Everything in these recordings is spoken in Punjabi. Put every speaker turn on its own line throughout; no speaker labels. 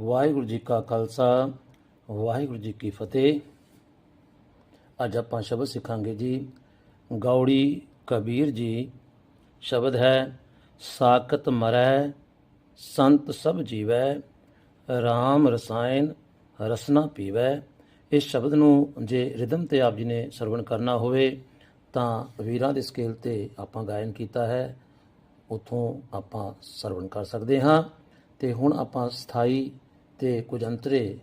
ਵਾਹਿਗੁਰੂ ਜੀ ਕਾ ਖਾਲਸਾ, ਵਾਹਿਗੁਰੂ ਜੀ ਕੀ ਫਤਿਹ। ਅੱਜ ਆਪਾਂ ਸ਼ਬਦ ਸਿੱਖਾਂਗੇ ਜੀ। ਗੌੜੀ ਕਬੀਰ ਜੀ, ਸ਼ਬਦ ਹੈ, ਸਾਖਤ ਮਰੈ, ਸੰਤ ਸਭ ਜੀਵੈ RAM ਰਸਾਇਣ ਰਸਨਾ ਪੀਵੈ। ਇਸ ਸ਼ਬਦ ਨੂੰ ਜੇ ਰਿਦਮ ਤੇ ਆਪ ਜੀ ਨੇ ਸਰਵਣ ਕਰਨਾ ਹੋਵੇ, ਤਾਂ ਵੀਰਾਂ ਦੇ ਸਕੇਲ ਤੇ ਆਪਾਂ ਗਾਇਨ ਕੀਤਾ ਹੈ। ਉਥੋਂ ਆਪਾਂ ਸਰਵਣ ਕਰ ਸਕਦੇ ਹਾਂ। ਤੇ ਹੁਣ ਆਪਾਂ ਸਥਾਈ ਤੇ ਕੁਝ ਅੰਤਰੇ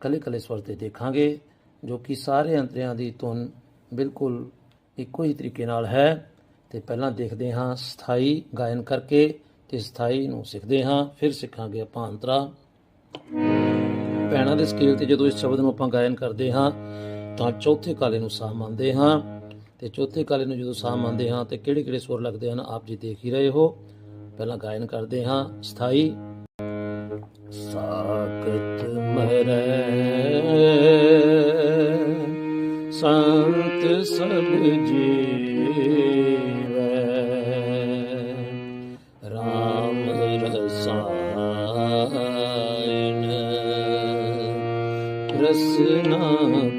ਕਲੇ ਕਲੇ ਸਵਰ ਤੇ ਦੇਖਾਂਗੇ, ਜੋ ਕਿ ਸਾਰੇ ਅੰਤਰਿਆਂ ਦੀ ਧੁਨ ਬਿਲਕੁਲ ਇੱਕੋ ਹੀ ਤਰੀਕੇ ਨਾਲ ਹੈ। ਤੇ ਪਹਿਲਾਂ ਦੇਖਦੇ ਹਾਂ ਸਥਾਈ ਗਾਇਨ ਕਰਕੇ ਤੇ ਸਥਾਈ ਨੂੰ ਸਿੱਖਦੇ ਹਾਂ, ਫਿਰ ਸਿੱਖਾਂਗੇ ਆਪਾਂ ਅੰਤਰਾ। ਪੈਣਾ ਦੇ ਸਕੇਲ ਤੇ ਜਦੋਂ ਇਸ ਸ਼ਬਦ ਨੂੰ ਆਪਾਂ ਗਾਇਨ ਕਰਦੇ ਹਾਂ, ਤਾਂ ਚੌਥੇ ਕਾਲੇ ਨੂੰ ਸਾਹ ਮੰਨਦੇ ਹਾਂ। ਤੇ ਚੌਥੇ ਕਾਲੇ ਨੂੰ ਜਦੋਂ ਸਾਹ ਮੰਨਦੇ ਹਾਂ, ਤੇ ਕਿਹੜੇ ਕਿਹੜੇ ਸੁਰ ਲੱਗਦੇ ਹਨ, ਆਪ ਜੀ ਦੇਖ ਹੀ ਰਹੇ ਹੋ। ਪਹਿਲਾਂ ਗਾਇਨ ਕਰਦੇ ਹਾਂ ਸਥਾਈ साकत मर। संत सब जीव। राम रसायन रसना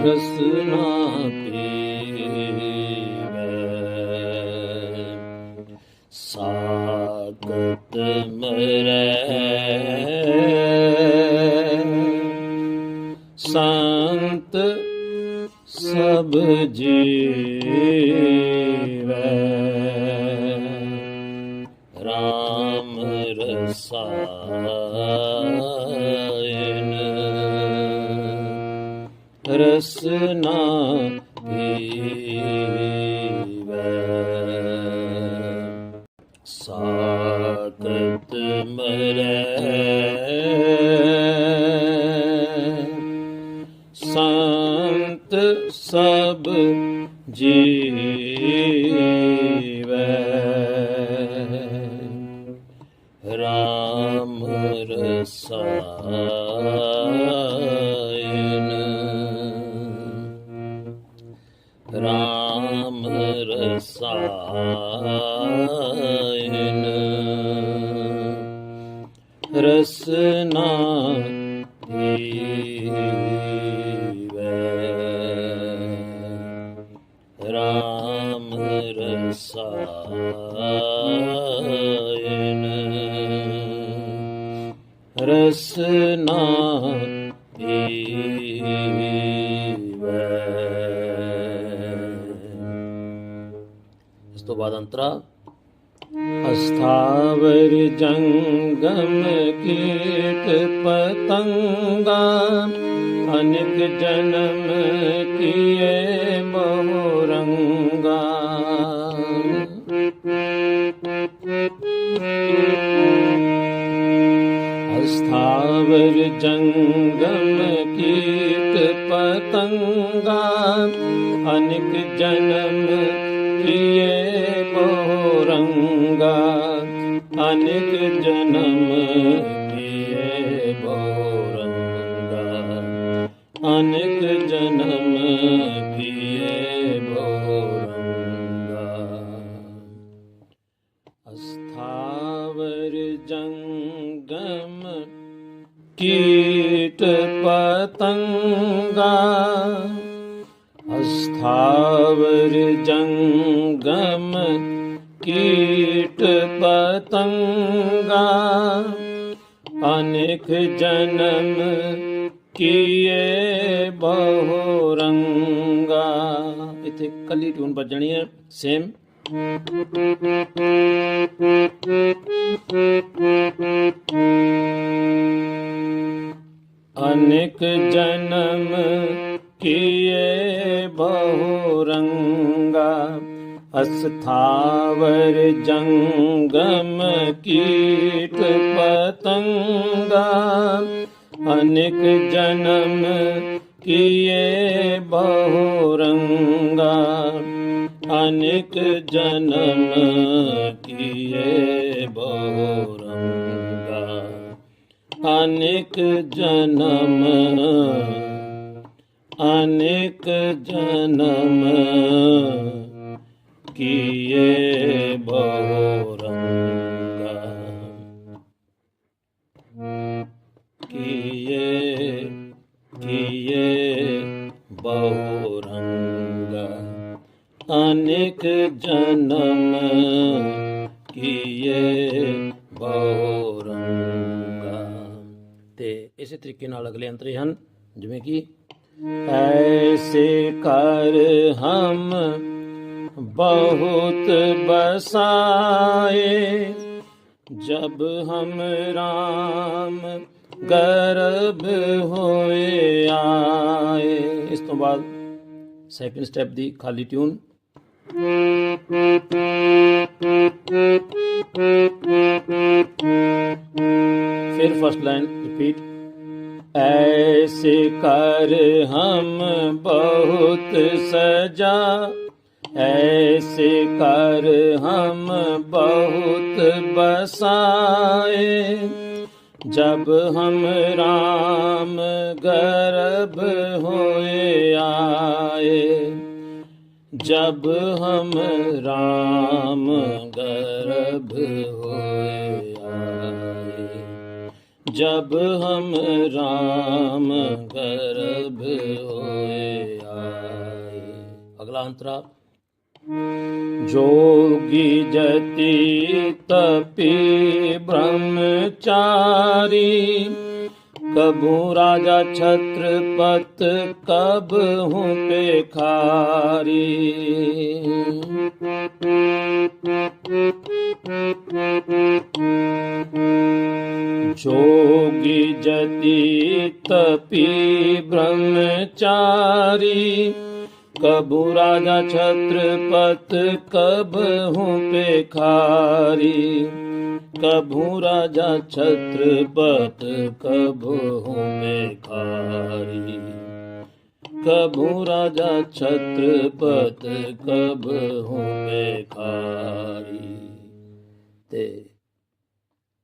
ਰਸਨਾ ਪੀਵੈ ਸਾਗਤ ਮਰੈ ਸੰਤ ਸਭ ਜੀਵੈ ਰਾਮ ਰਸਾਇਣ ਰਸਨਾ ਪੀਵੈ ਰਸਾਇਣ ਰਸਨਾ ਪੀਵੈ RAM ਰਸਾਇਣ। ਰਸਨਾ ਪੀਵੈ ਇਸ ਤੋਂ ਬਾਅਦ ਅੰਤਰਾ स्थावर जङ्गम किए पतङ्गी मोरङ्गस्थावर जङ्गम कीट पतङ्गा अनेक जनम जनम ङ्ग जनम अनङ्ग जनमोरङ्गा अस्थावर जङ्गम कीट पतङ्गा अस्थावर जङ्गम ਪਤੰਗਾ ਅਸਥਾਵਰ ਜੰਗਮ ਕੀਟ ਪਤੰਗਾ, ਅਨੇਕ ਜਨਮ ਕੀਏ ਬਹੁ ਰੰਗਾ ਇੱਥੇ ਕੱਲੀ ਟਿਊਨ ਵੱਜਣੀ ਹੈ ਸੇਮ ਅਨੇਕ ਅਸਥਾਵਰ ਜੰਗਮ ਕੀਟ ਪਤੰਗਾ, ਅਨੇਕ ਜਨਮ ਕੀਏ ਬਹੁ ਰੰਗਾ, ਅਨੇਕ ਜਨਮ ਕੀਏ ਬੋਰੰਗਾ ਅਨੇਕ ਜਨਮ ਅਨੇਕ ਜਨਮ ਕੀਏ ਬੋਰੰਗਾ। ਕੀਏ ਕੀਏ ਬਹੁਰੰਗਾ ਅਨੇਕ ਜਨਮ ਕੀਏ ਤੇ ਇਸੇ ਤਰੀਕੇ ਨਾਲ ਅਗਲੇ ਅੰਤਰੇ ਹਨ ਜਿਵੇਂ ਕਿ ਐਸੇ ਕਰ ਹਮ ਬਹੁਤ ਬਸਾਏ जब हम राम ਗਰਭ ਹੋਏ ਆਏ ਇਸ ਤੋਂ ਬਾਅਦ ਸੈਕਿੰਡ ਸਟੈਪ ਦੀ ਖਾਲੀ ਟਿਊਨ ਫਿਰ ਫਸਟ ਲਾਈਨ ਰਿਪੀਟ ऐसे कर हम बहुत सजा ऐसे कर हम बहुत बसाए जब हम राम गर्भ होए आए जब हम राम गर्भ होए आए जब हम राम गर्भ होए आए अगला अंतरा जोगी जति तपी ब्रह्मचारी। कबू राजा छत्रपत कब हूँ पेखारी जोगी जति तपी ब्रह्मचारी। कबू राजा छत्रपत कब हूँ पेखारी कभू राजा छत्रपत कब हूँ पेखारी कभू राजा छत्रपत कब हूँ पेखारी ਤੇ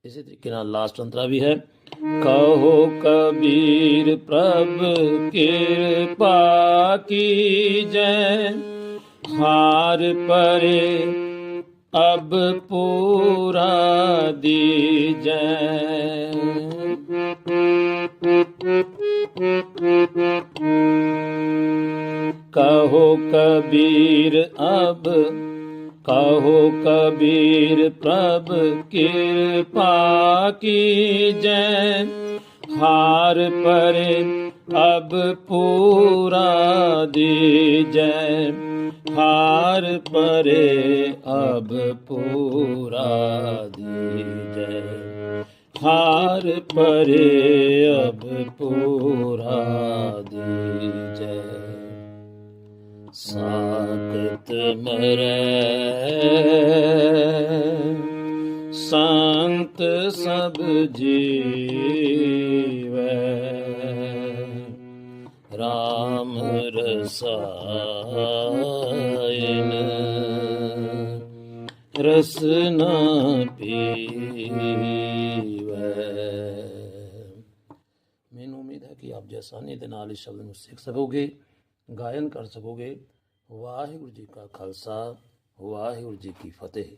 ਇਸੇ ਤਰੀਕੇ ਨਾਲ ਲਾਸਟ ਅੰਤਰਾ ਵੀ ਹੈ ਕਹੋ ਕਬੀਰ ਪ੍ਰਭ ਕਿਰਪਾ ਕੀ ਜੈ। ਹਾਰ ਪਰੇ ਅਬ ਪੂਰਾ ਦੀਜੈ। ਕਹੋ ਕਬੀਰ ਅਬ ਕਹੋ ਕਬੀਰ ਪ੍ਰਭ ਕਿਰਪਾ ਕੀ ਜੈ। ਹਾਰ ਪਰੇ ਅਬ ਪੂਰਾ ਦੀਜੈ। ਹਾਰ ਪਰੇ ਅਬ ਪੂਰਾ ਦੀਜੈ। ਹਾਰ ਪਰੇ ਅਬ ਪੂਰਾ ਦੀਜੈ। ਸਾਖਤ ਮਰੈ। ਸੰਤ ਸਭ ਜੀਵੈ। RAM ਰਸਾਇਨ ਰਸਨਾ ਪੀਵੈ। ਮੈਨੂੰ ਉਮੀਦ ਹੈ ਕਿ ਆਪ ਜਸਾਨੀ ਦੇ ਨਾਲ ਇਸ ਸ਼ਬਦ ਨੂੰ ਸਿੱਖ ਸਕੋਗੇ। ਗਾਇਨ ਕਰ ਸਕੋਗੇ। ਵਾਹਿਗੁਰੂ ਜੀ ਕਾ ਖਾਲਸਾ ਵਾਹਿਗੁਰੂ ਜੀ ਕੀ ਫਤਿਹ।